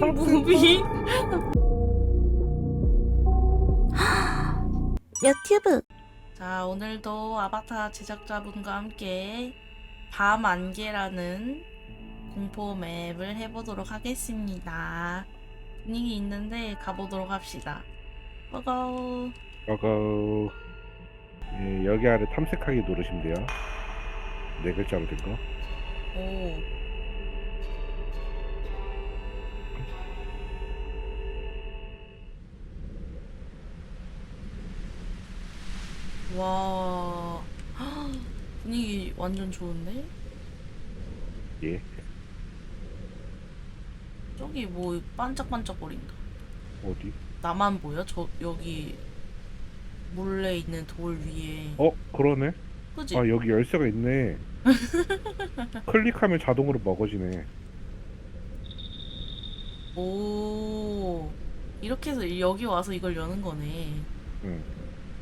무빙 유튜브? 자 오늘도 아바타 제작자분과 함께 밤 안개라는 공포 맵을 해보도록 하겠습니다. 분위기 있는데 가보도록 합시다. 고고. 어거 예, 여기 아래 탐색하기 누르시면 돼요. 네 글자로 된 거. 오 와 분위기 완전 좋은데? 예. 저기 뭐 반짝반짝거린다 어디? 나만 보여? 저 여기 몰래 있는 돌 위에 어 그러네. 그지? 아 여기 열쇠가 있네. 클릭하면 자동으로 먹어지네. 오 이렇게 해서 여기 와서 이걸 여는 거네 응.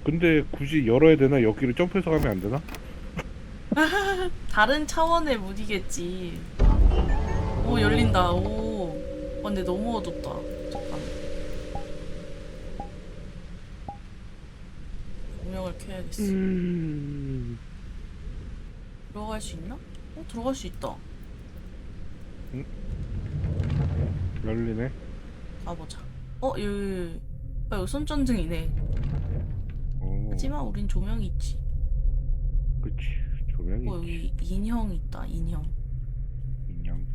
근데 굳이 열어야 되나? 여기를 점프해서 가면 안 되나? 다른 차원의 문이겠지 오 열린다 오 아, 근데 너무 어둡다 잠깐 조명을 켜야겠어 음. 들어갈 수 있나? 어 들어갈 수 있다 열리네. 가보자 어 여기 아, 여기 손전등이네 어. 하지만 우린 조명이 있지 그치. 조명이 어 여기 인형 있다 인형 인형.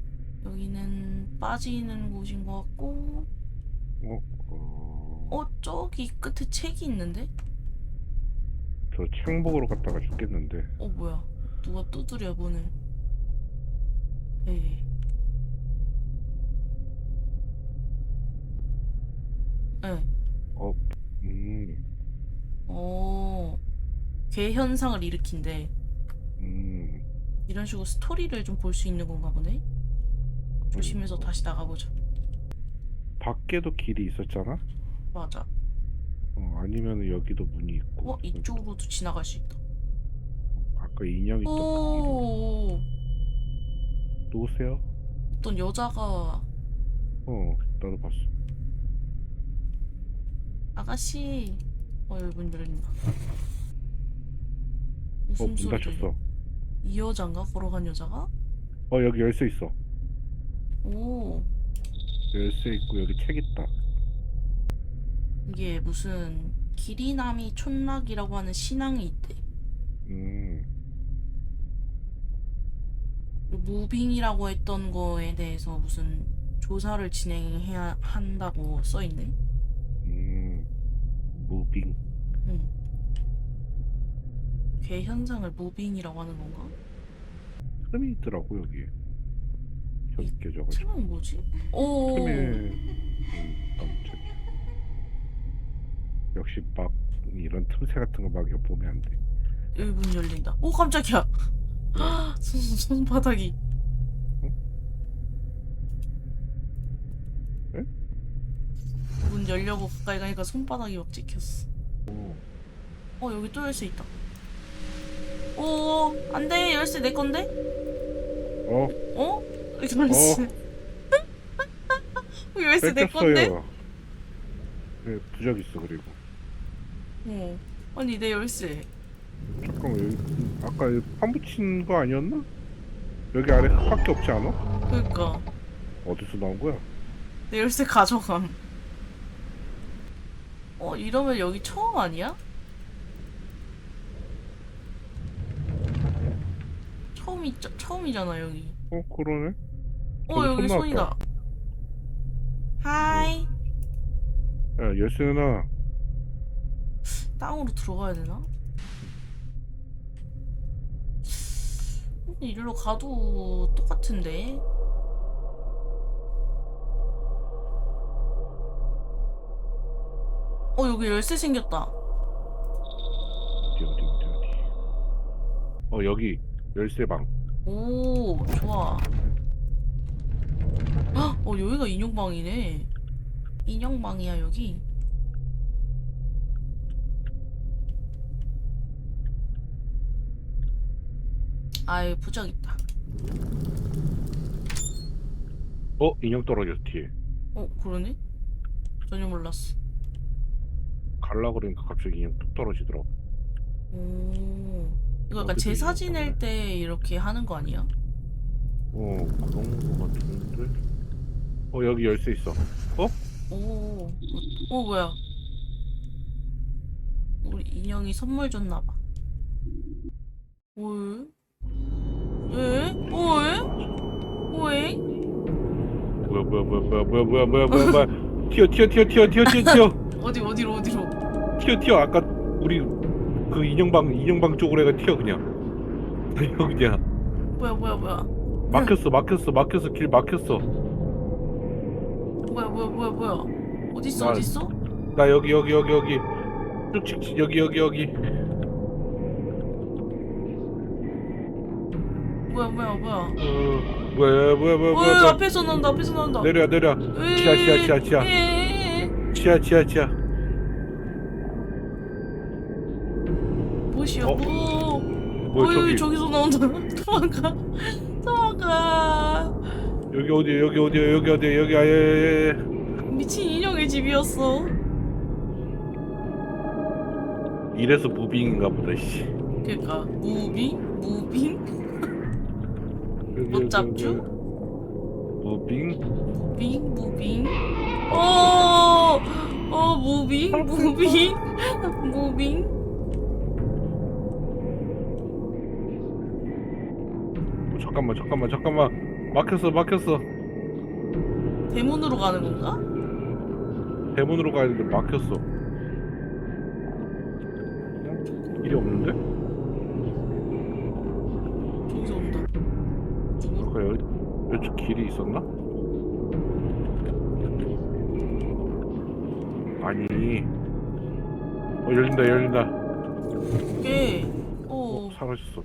여기는 빠지는 곳인 것 같고 어. 어. 어 저기 끝에 책이 있는데? 저 창복으로 갔다가 죽겠는데. 어 뭐야 누가 두드려 문을 에이 에 어. 음. 어, 괴 현상을 일으킨대. 음. 이런 식으로 스토리를 좀 볼 수 있는 건가 보네. 조심해서 음. 다시 나가보자. 밖에도 길이 있었잖아. 맞아. 어, 아니면 여기도 문이 있고. 어, 이쪽으로도 지나갈 수 있다. 아까 인형 있던 그 오, 길이. 누구세요? 어떤 여자가 어, 나도 봤어. 아가씨. 어, 여기 문 열린다. 어, 문? 닫혔어. 이 여잔가? 걸어간 여자가? 어, 여기 열쇠 있어. 오, 열쇠 있고 여기 책 있다. 이게 무슨 기리나미 촌락이라고 하는 신앙이 있대. 음, 무빙이라고 했던 거에 대해서 무슨 조사를 진행해야 한다고 써 있네. 음, 무빙. 응. 괴 현상을 무빙이라고 하는 건가? 틈이 있더라고 여기. 적혀져가지고. 틈은 뭐지? 오. 틈에, 음, 깜짝이야. 역시 막 이런 틈새 같은 거 막 엿보면 안 돼. 여기 문 열린다. 오 깜짝이야. 손 손바닥이. 문 열려고 가까이 가니까 손바닥이 막 찍혔어. 오, 어 여기 또 열쇠 있다. 오 안돼 열쇠 내 건데? 어, 어? 열쇠. 여기 열쇠 내 건데? 뺏겼어요. 네, 부적 있어 그리고. 어. 아니 내 열쇠. 잠깐만 여기 아까 여기 판 붙인 거 아니었나? 여기 아래 흙밖에 없지 않아? 그러니까 어디서 나온 거야? 내 열쇠 가져감. 어 이러면 여기 처음 아니야? 처음이 처음이잖아 여기. 어 그러네. 어 여기 손 손이다. 나왔다. 하이. 야 열쇠 누나 땅으로 들어가야 되나? 근데 이리로 가도 똑같은데. 어 여기 열쇠 생겼다. 어디 어디 어디 어디. 어 여기 열쇠방. 오 좋아. 헉, 어 여기가 인형방이네. 인형방이야 여기. 아유 부적 있다. 어 인형 떨어졌어 뒤에. 어 그러네? 전혀 몰랐어. 갈라 그러니까 갑자기 그냥 뚝 떨어지더라고. 오. 이거 약간 어떻게 제사 이거 지낼 때 이렇게 하는 거 아니야? 어 그런 거 같은데. 어 여기 열쇠 있어. 오. 어 뭐야? 우리 인형이 선물 줬나 봐. 왜? 왜? 어, 왜? 왜? 뭐야 뭐야 뭐야 뭐야 뭐야 뭐야 뭐야 뭐야 뭐야 튀어 튀어 튀어 튀어 튀어 튀어 튀어 어디 어디로 어디로? 튀어 튀어 아까 우리 그 인형방 인형방 쪽으로 해가 튀어 그냥 여기 그냥 뭐야 뭐야 뭐야? 막혔어 막혔어 막혔어 길 막혔어 뭐야 뭐야 뭐야 뭐야? 어디 있어 나- 어디 있어? 나 여기 여기 여기 여기 쭉쭉 여기 여기 여기 뭐야 뭐야 뭐야? 어 뭐야 뭐야 뭐야 뭐야 어 뭐야 앞에서 나온다 앞에서 나온다. 내려 내려 으이, 지하, 지하, 지하, 지하. 치아 치아 뭐시여 어? 뭐? 뭐야 어, 저기 여기 저기서 나온다. 도망가. 도망가. 여기 어디야 여기 어디야 여기 어디야 여기 아예 미친 인형의 집이었어. 이래서 무빙인가 보다 씨 그니까 무빙 무빙 여기, 잡죠? 무빙 무빙 무빙. 어, 어 무빙 무빙 무빙. 어, 잠깐만 잠깐만 잠깐만 막혔어 막혔어 대문으로 가는 건가? 대문으로 가야 되는데 막혔어 길이 없는데? 저기서 온다. 누구? 아까 여기 여기 길이 있었나? 아니 어 열린다 열린다 걔. 어 어. 사라졌어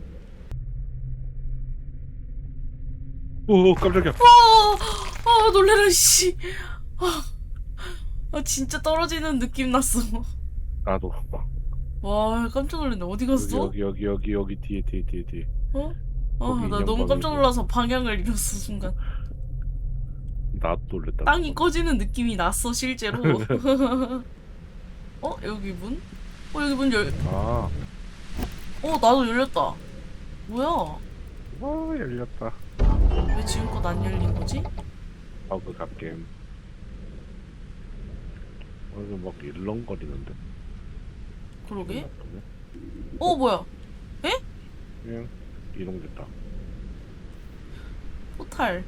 오 깜짝이야 어, 아 놀래라 씨. 아, 아 진짜 떨어지는 느낌 났어. 나도 와 깜짝 놀랐네. 어디 갔어? 여기 여기 여기 여기 뒤에 뒤에 뒤에 뒤에 어? 거기 아, 나 인형 너무 깜짝 방이고. 놀라서 방향을 잃었어 순간. 나도 놀랬다 땅이 꺼지는 느낌이 났어 실제로. 어 여기 문? 어 여기 문 열. 아, 어 나도 열렸다. 뭐야? 와 열렸다 왜 지금껏 안 열린 거지? 버그 갓겜 어 이거 막 일렁거리는데 그러게. 어 뭐야? 그냥 이동됐다 포탈.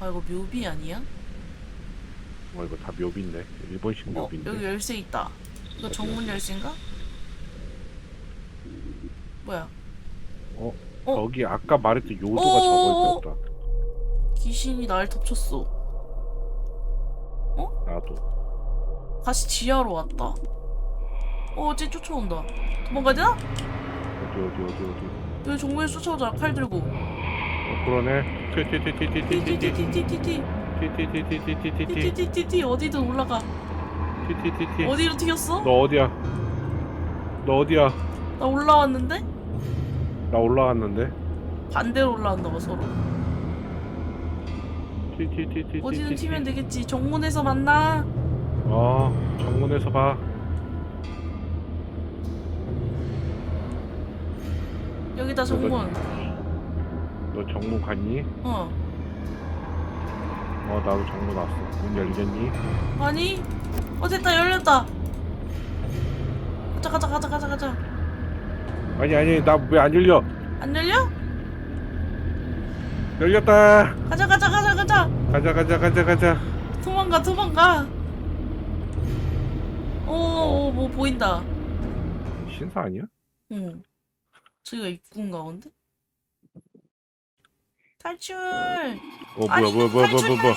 아 이거 묘비 아니야? 어 이거 다 묘비인데 일본식 어 묘비인데 여기 열쇠 있다. 이거 정문 열쇠인가? 뭐야? 어? 어? 거기 아까 말했던 요도가 어어어어. 저거 있었다 귀신이 날 덮쳤어. 나도 다시 지하로 왔다. 어, 쟤 쫓아온다. 도망가야 되나? 어디 어디 어디 어디 여기 정문에 쫓아오자. 칼 들고. 그러네. 띠띠띠띠띠띠띠. 띠띠띠띠띠띠 띠띠띠띠띠띠. 띠띠띠띠 어디든 올라가 띠띠띠띠. 어디로 튀겼어? 너 어디야? 너 어디야? 나 올라왔는데? 나 올라왔는데. 반대로 올라왔나봐 서로 띠띠띠띠띠. 어디든 튀면 되겠지 정문에서 만나 어, 정문에서 봐. 여기다 정문 너 정문 갔니? 어. 어 나도 정문 왔어 문 열렸니? 아니? 어, 됐다. 열렸다. 가자, 가자, 가자, 가자, 가자. 아니 아니 나 왜 안 열려 안 열려? 열렸다 가자, 가자, 가자, 가자. 가자 가자 가자 가자 도망가 도망가 오, 뭐 보인다 신사 아니야? 응 저기가 입구인가 본데? 탈출 어 뭐야 아니, 뭐야 뭐야 뭐야 뭐야 뭐야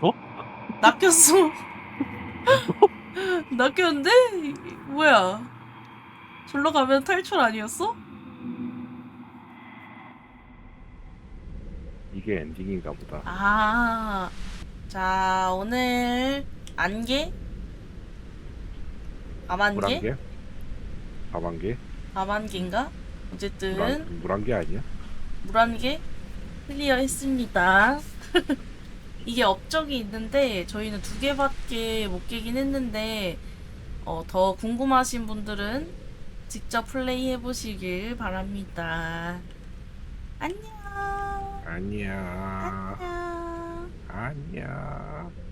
어? 낚였어 낚였는데? 이- 뭐야 절로 가면 탈출 아니었어? 이게 엔딩인가 보다 아, 자 오늘 안개? 밤안개? 물안개? 밥안개? 밤안개인가? 어쨌든 물한 게 아니야? 물안개 클리어 했습니다. 이게 업적이 있는데 저희는 두 개밖에 못 깨긴 했는데 어, 더 궁금하신 분들은 직접 플레이 해보시길 바랍니다. 안녕. 아니야. 안녕. 아니야.